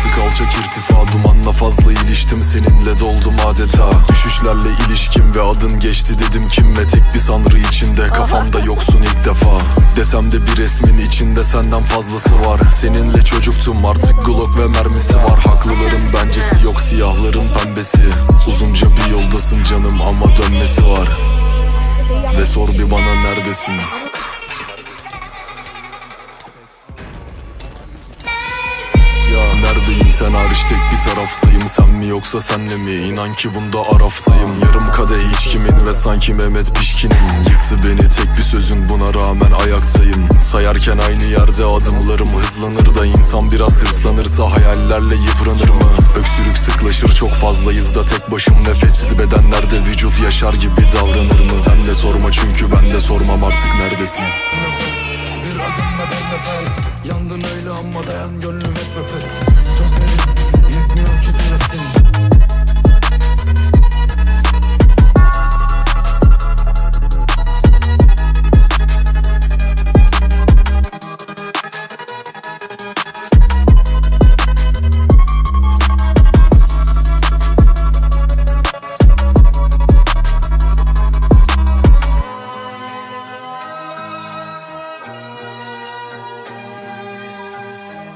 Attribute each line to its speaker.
Speaker 1: artık alçak irtifa. Dumanla fazla iliştim seninle. Doldum adeta. Düşüşlerle ilişkim ve adın geçti dedim kim ve tek bir sanrı içinde. Kafamda yoksun ilk defa. Desem de bir resmin içinde senden fazlası var. Seninle çocuktum artık Glock ve mermisi var. Haklıların bencesi yok siyahların pembesi. Uzunca bir yoldasın canım ama dönmesi var. Ve sor bir bana neredesin sen hariç tek bir taraftayım. Sen mi yoksa senle mi? İnan ki bunda araftayım. Yarım kadeh içkimin ve sanki Mehmet Pişkin'im. Yıktı beni tek bir sözün buna rağmen ayaktayım. Sayarken aynı yerde adımlarım hızlanır da insan biraz hırslanırsa hayallerle yıpranır mı? Öksürük sıklaşır çok fazlayız da tek başım. Nefessiz bedenlerde vücut yaşar
Speaker 2: Ama dayan gönlüm etme pes ki dinlesin